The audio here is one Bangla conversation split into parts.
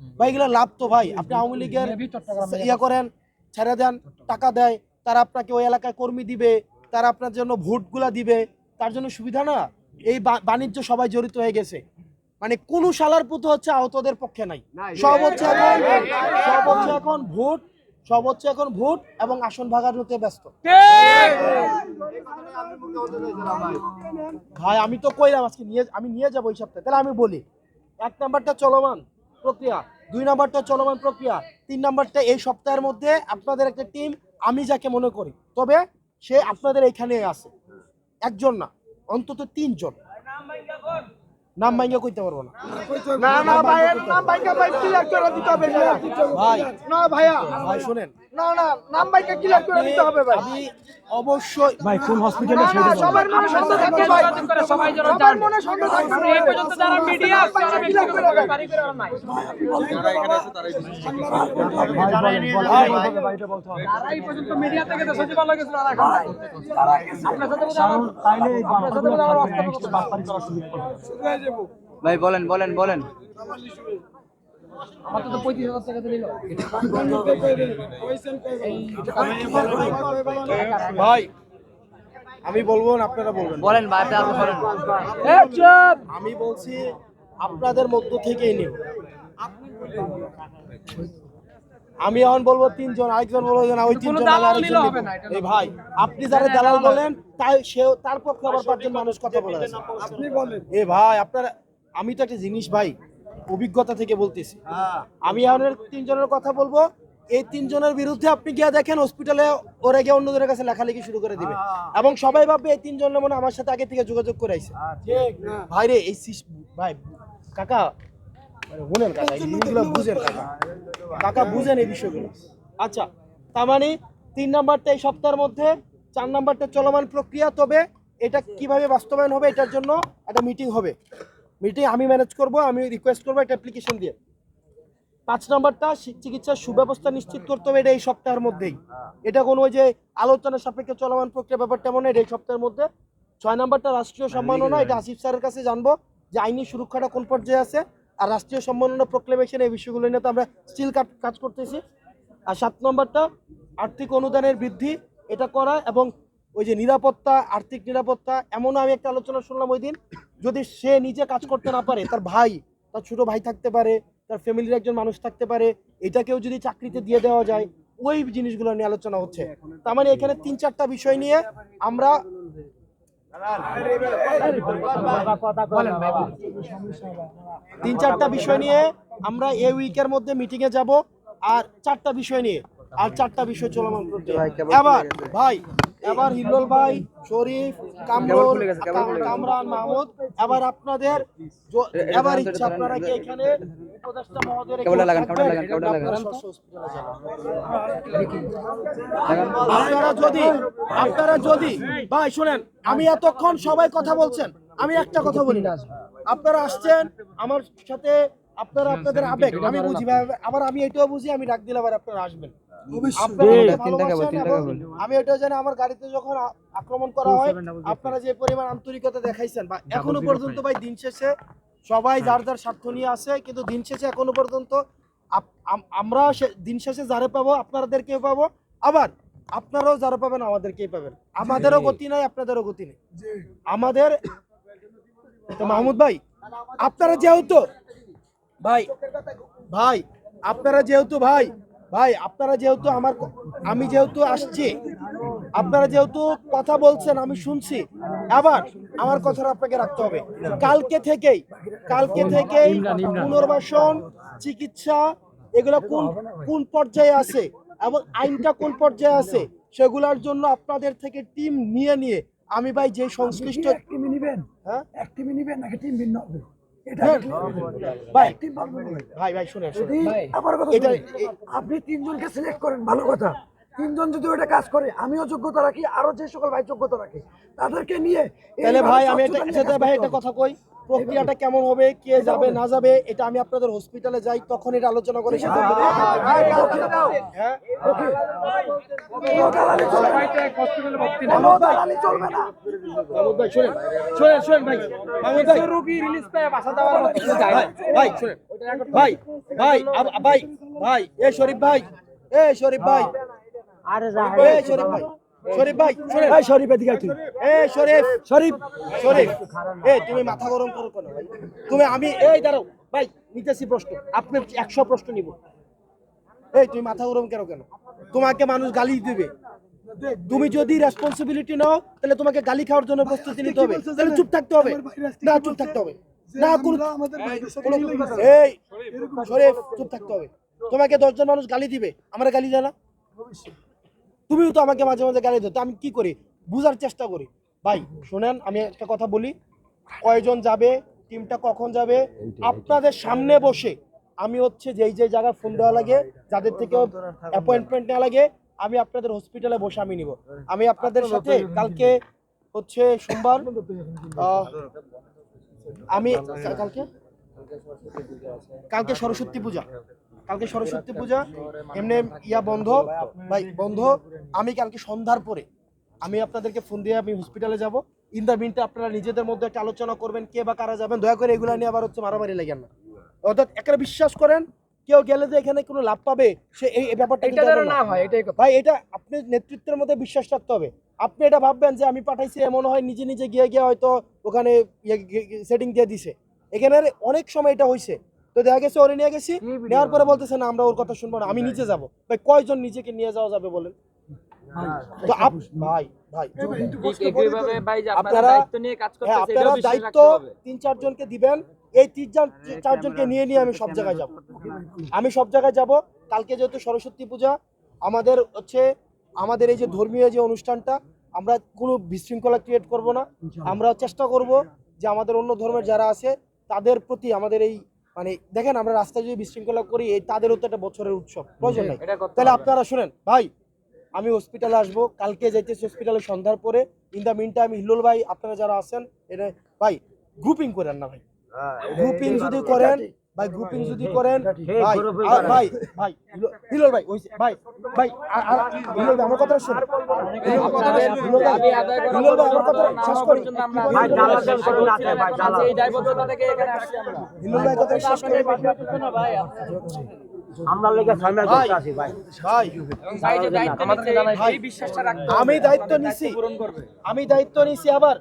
ভাই এগুলো লাভ তো ভাই। আপনি আওয়ামী লীগের ইয়া করেন ছেড়ে দেন টাকা দেয় তারা আপনাকে ওই এলাকায় কর্মী দিবে তারা আপনার জন্য ভোটগুলা দিবে তার জন্য সুবিধা না? এই বাণিজ্য সবাই জড়িত হয়ে গেছে। মানে কোন শালার পুতো হচ্ছে আহতদের পক্ষে নাই। সব হচ্ছে এখন সব হচ্ছে এখন ভোট সব হচ্ছে এখন ভোট এবং আসন ভাগার হতে ব্যস্ত। ভাই আমি তো কইলাম আজকে নিয়ে আমি নিয়ে যাব এই সপ্তাহে। তাহলে আমি বলি এক নাম্বারটা চলমান। প্রক্রিয়া। দুই নাম্বারটা চলমান প্রক্রিয়া। তিন নাম্বারটা এই সপ্তাহের মধ্যে আপনাদের একটা টিম আমি যাকে মনে করি। তবে সে আপনাদের এখানে আছে। একজন না অন্তত তিনজন। নাম ভাঙ্গা কইতে পারব না। না না ভাই নাম ভাই ক্লিয়ার করে দিতে হবে? ভাই না ভাইয়া। ভাই শুনেন। না না নাম ক্লিয়ার করে দিতে হবে ভাই। আমি অবশ্যই ভাই কোন হসপিটালে না, না, সবার মনে সন্দেহ থাকবে ভাই। সবাই যেন সবার মনে সন্দেহ থাকবে এই পর্যন্ত যারা মিডিয়া আছে ক্লিয়ার করে দেন। বাড়ি করে নাই যারা এই পর্যন্ত মিডিয়া থেকে তো সচিবালয় গেছিল আর এখন নাই। আপনার সাথে বোধহয় তাইলে এই আপনার সাথে বোধহয় আমার অস্ত্র বাংলাদেশ বাটপারি করার সুযোগ পাবে। ভাই বলেন বলেন বলেন। আমার তো পঁয়ত্রিশ হাজার টাকা দিল ভাই আমি বলব না আপনারা বলবেন। বলেন ভাই আপনি বলেন। আমি বলছি আপনাদের মধ্য থেকেই নিব আমি এখন বলব তিনজন আরেকজন বলব যে না ওই তিনজন এই ভাই আপনি যারা দালাল বলেন তাই সেও তার পক্ষে আবার পাঁচজন মানুষ কথা বলে আপনি বলেন। এ ভাই আপনারা আমি তো একটা জিনিস ভাই অভিজ্ঞতা থেকে বলতেছি। আমি এখন এর তিনজনের কথা বলব। এই তিনজনের বিরুদ্ধে আপনি গিয়ে দেখেন হসপিটালে ওরা গিয়ে অন্যদের কাছে লেখালেখি শুরু করে দিবে। এবং সবাই ভাববে এই তিনজনের মনে আমার সাথে আগে থেকে যোগাযোগ করে আইছে। ভাই রে এই ভাই কাকা মানে শুনেন কাকা বুঝেন কাকা। কাকা বুঝেন এই বিষয়গুলো। আচ্ছা তার মানে তিন নাম্বারটা এই সপ্তাহের মধ্যে চার নাম্বারটা চলমান প্রক্রিয়া তবে এটা কীভাবে বাস্তবায়ন হবে এটার জন্য একটা মিটিং হবে। মিটিং আমি ম্যানেজ করব, আমি রিকোয়েস্ট করব একটা অ্যাপ্লিকেশন দিয়ে। পাঁচ নাম্বারটা চিকিৎসার সুব্যবস্থা নিশ্চিত করতে হবে, এটা এই সপ্তাহের মধ্যেই। এটা কোনো যে আলোচনা সাপেক্ষে চলমান প্রক্রিয়া ব্যাপারটা মনে এটা এই সপ্তাহের মধ্যে। ছয় নাম্বারটা রাষ্ট্রীয় সম্মাননা এটা আসিফ স্যারের কাছে জানব যে আইনি সুরক্ষাটা কোন পর্যায়ে আছে। আর রাষ্ট্রীয় সম্মাননা প্রক্লেমেশন এই বিষয়গুলো নিয়ে তো আমরা স্টিল কাজ করতেছি। আর সাত নম্বরটা, আর্থিক অনুদানের বৃদ্ধি, এটা করা এবং ওই যে নিরাপত্তা আর্থিক নিরাপত্তা এমনও আমি একটা আলোচনা শুনলাম ওই দিন যদি সে নিজে কাজ করতে না পারে তার ভাই তার ছোট ভাই থাকতে পারে তার ফ্যামিলির একজন মানুষ থাকতে পারে এটাকেও যদি চাকরিতে দিয়ে দেওয়া যায় ওই জিনিসগুলো নিয়ে আলোচনা হচ্ছে। তার মানে এখানে তিন চারটা বিষয় নিয়ে আমরা তিন চারটা বিষয় নিয়ে আমরা এই উইকের মধ্যে মিটিং এ যাব আর চারটা বিষয় নিয়ে আর চারটা বিষয় চলমান করতে। এবার ভাই এবার হিল্লোল ভাই শরীফ কামরুল। কামরান মাহমুদ এবার আপনাদের এবার ইচ্ছা আপনারা কি এখানে উপদেষ্টা মহোদয়ের। আপনারা যদি আপনারা যদি ভাই শুনেন আমি এতক্ষণ সবাই কথা বলছেন আমি একটা কথা বলি না। আপনারা আসছেন আমার সাথে আপনারা আপনাদের আবেগ আমি বুঝি ভাই, আবার আমি এটাও বুঝি আমি ডাক দিলে আবার আপনারা আসবেন। আমি এটাও জানি আমার গাড়িতে যখন আক্রমণ করা হয় আপনারা যে পরিমাণ আন্তরিকতা দেখাইছেন বা এখনও পর্যন্ত ভাই দিন শেষে সবাই যার যার স্বার্থ নিয়ে আসে কিন্তু দিন শেষে এখনও পর্যন্ত আমরা দিন শেষে যারা পাবো আপনাদেরকে পাবো। আবার আপনারাও যারা পাবেন আমাদের আমাদেরকেই পাবেন। আমাদেরও গতি নাই আপনাদেরও গতি নেই। আমাদের তো মাহমুদ ভাই আপনারা যেহেতু ভাই ভাই আপনারা যেহেতু ভাই ভাই আপনারা যেহেতু আমার আমি যেহেতু আসছি আপনারা যেহেতু কথা বলছেন আমি শুনছি। আবার আমার কথাটা আপনাকে রাখতে হবে। কালকে থেকেই কালকে থেকেই পুনর্বাসন চিকিৎসা এগুলো কোন কোন পর্যায়ে আছে এবং আইনটা কোন পর্যায়ে আছে সেগুলোর জন্য আপনাদের থেকে টিম নিয়ে নিয়ে আমি ভাই যে সংশ্লিষ্ট টিমে নিবেন? হ্যাঁ? এক টিমে নিবেন নাকি টিম ভিন্ন হবে? এটা ভাই শুনে আমার কথা এটা- আপনি তিনজনকে সিলেক্ট করেন ভালো কথা। তিনজন যদি ওটা কাজ করে আমিও যোগ্যতা রাখি আরও যে সকল ভাই যোগ্যতা রাখে তাদেরকে নিয়ে তাহলে ভাই আমি একটা ভাই একটা কথা কই? প্রক্রিয়াটা কেমন হবে কে যাবে না যাবে এটা আমি আপনাদের হসপিটালে যাই তখন এটা আলোচনা করে সিদ্ধান্ত। হ্যাঁ ভাই ভাই এ শরীফ ভাই এ শরীফ ভাই আরে শরীফ ভাই শরীফ ভাই এই শরীফ। এদিকে তুই। এ শরীফ শরীফ শরীফ। এ তুমি মাথা গরম করো কেন ভাই? তুমি আমি এই দাঁড়াও। ভাই নিতেছি প্রশ্ন। আপনি একশো প্রশ্ন নিব। এই তুমি মাথা গরম কেন কেন? তোমাকে মানুষ গালি দিবে। তুমি যদি রেসপন্সিবিলিটি নাও তাহলে তোমাকে গালি খাওয়ার জন্য প্রস্তুতি নিতে হবে। তাহলে চুপ থাকতে হবে। না চুপ থাকতে হবে। না এই শরীফ চুপ থাকতে হবে। তোমাকে দশজন মানুষ গালি দিবে। আমরা গালি দেয় না? তুমিও তো আমাকে মাঝে মাঝে গালি দাও তো আমি কি করি? বুঝার চেষ্টা করি। ভাই শোনেন আমি একটা কথা বলি। কয়জন যাবে? টিমটা কখন যাবে? আপনাদের সামনে বসে আমি হচ্ছে যেই যে জায়গায় ফোন দেওয়া লাগে যাদের থেকে অ্যাপয়েন্টমেন্ট নেওয়া লাগে আমি আপনাদের হসপিটালে বসে আমি নিব। আমি আপনাদের সাথে কালকে হচ্ছে সোমবার আমি কালকে কালকে সরস্বতী পূজা। কালকে সরস্বতী পূজা এমনি ইয়া বন্ধ। ভাই বন্ধ। আমি কালকে সন্ধ্যার পরে আমি আপনাদেরকে ফোন দিয়ে আমি হসপিটালে যাব। ইন দ্য মিনটা আপনারা নিজেদের মধ্যে একটা আলোচনা করবেন কে বা কারা যাবেন। দয়া করে এগুলো নিয়ে আবার হচ্ছে মারামারি লাগেন না। অর্থাৎ একটা বিশ্বাস করেন কেউ গেলে যে এখানে কোনো লাভ পাবে সে এই ব্যাপারটা না। হয় এটাই ভাই এটা আপনি নেতৃত্বের মধ্যে বিশ্বাস রাখতে হবে। আপনি এটা ভাববেন যে আমি পাঠাইছি এমন হয় নিজে নিজে গিয়ে গিয়ে হয়তো ওখানে সেটিং দিয়ে দিছে। এখানে অনেক সময় এটা হয়েছে তো দেখা গেছে ওরে নিয়ে গেছি। নেওয়ার পরে বলতেছে না আমরা ওর কথা শুনব না। আমি নিচে যাব। ভাই কয়জন নিজেকে নিয়ে যাওয়া যাবে বলেন? তো আপ ভাই ভাই। আপনারা আপনারা- দায়িত্ব নিয়ে কাজ হ্যাঁ তিন চারজনকে দিবেন। এই তিন চার চারজনকে নিয়ে নিয়ে আমি সব জায়গায় যাব। আমি সব জায়গায় যাব। কালকে যেহেতু সরস্বতী পূজা আমাদের হচ্ছে আমাদের এই যে ধর্মীয় যে অনুষ্ঠানটা আমরা কোনো বিশৃঙ্খলা ক্রিয়েট করব না। আমরা চেষ্টা করব যে আমাদের অন্য ধর্মের যারা আছে তাদের প্রতি আমাদের এই মানে দেখেন আমরা রাস্তায় যদি বিশৃঙ্খলা করি এই তাদেরও তো একটা বছরের উৎসব। প্রয়োজন নাই। তাহলে আপনারা শুনেন ভাই আমি হসপিটালে আসব কালকে যাইতেছি হসপিটালে সন্ধ্যার পরে। In the mean time Hillol ভাই আপনারা যারা আছেন এটা ভাই গ্রুপিং করেন না ভাই। গ্রুপিং যদি করেন ভাই গ্রুপিং যদি করেন ভাই ভাই। ভাই হিলো- ভাই ওই ভাই ভাই আর- আর ভাই আমার কথা শুনুন। হিলোল ভাই হিলোল ভাই দাবি আদায় করা হিলোল ভাই আমার কথা শেষ করি। ভাই, দালাল শেষ করে করি। না ভাই, দালাল। এই দায়বদ্ধতা থেকে এখানে আসছি আমরা। হিলোল ভাই কথা শেষ করি। ভাই, আমরা লেগে সামনে ভাই আসি ভাই। ভাই ভাই যে দায়িত্ব নিচ্ছে, ভাই, এই বিশ্বাসটা রাখতে আমি দায়িত্ব নিছি। পূরণ করবে। আমি দায়িত্ব নিছি আবার।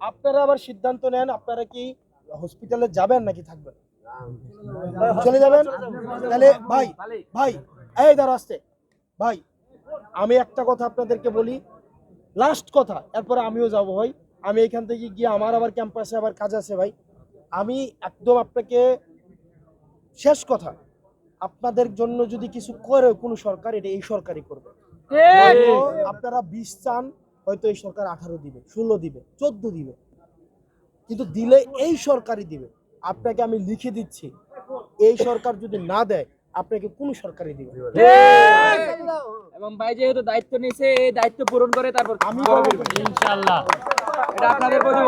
আপনারা আবার সিদ্ধান্ত নেন আপনারা কি হসপিটালে যাবেন নাকি থাকবেন? চলে যাবেন? তাহলে ভাই ভাই এই দাঁড়া আসতে। ভাই আমি একটা কথা আপনাদেরকে বলি। লাস্ট কথা এরপরে আমিও যাব ভাই। আমি এখান থেকে গিয়ে আমার আবার ক্যাম্পাসে আবার কাজ আছে ভাই। আমি একদম আপনাকে শেষ কথা আপনাদের জন্য যদি কিছু করে কোনো সরকার এটা এই সরকারই করবে। আপনারা বিশ চান হয়তো এই সরকার আঠারো দিবে ষোলো দিবে চোদ্দ দিবে। কিন্তু দিলে এই সরকারই দিবে। আপনাকে আমি লিখে দিচ্ছি। এই সরকার যদি না দেয় আপনাকে কোন সরকারই দিবে না। এবং ভাই যেহেতু দায়িত্ব নিয়েছে এই দায়িত্ব পূরণ করে তারপর আমি ইনশাআল্লাহ। এটা আপনাদের প্রতি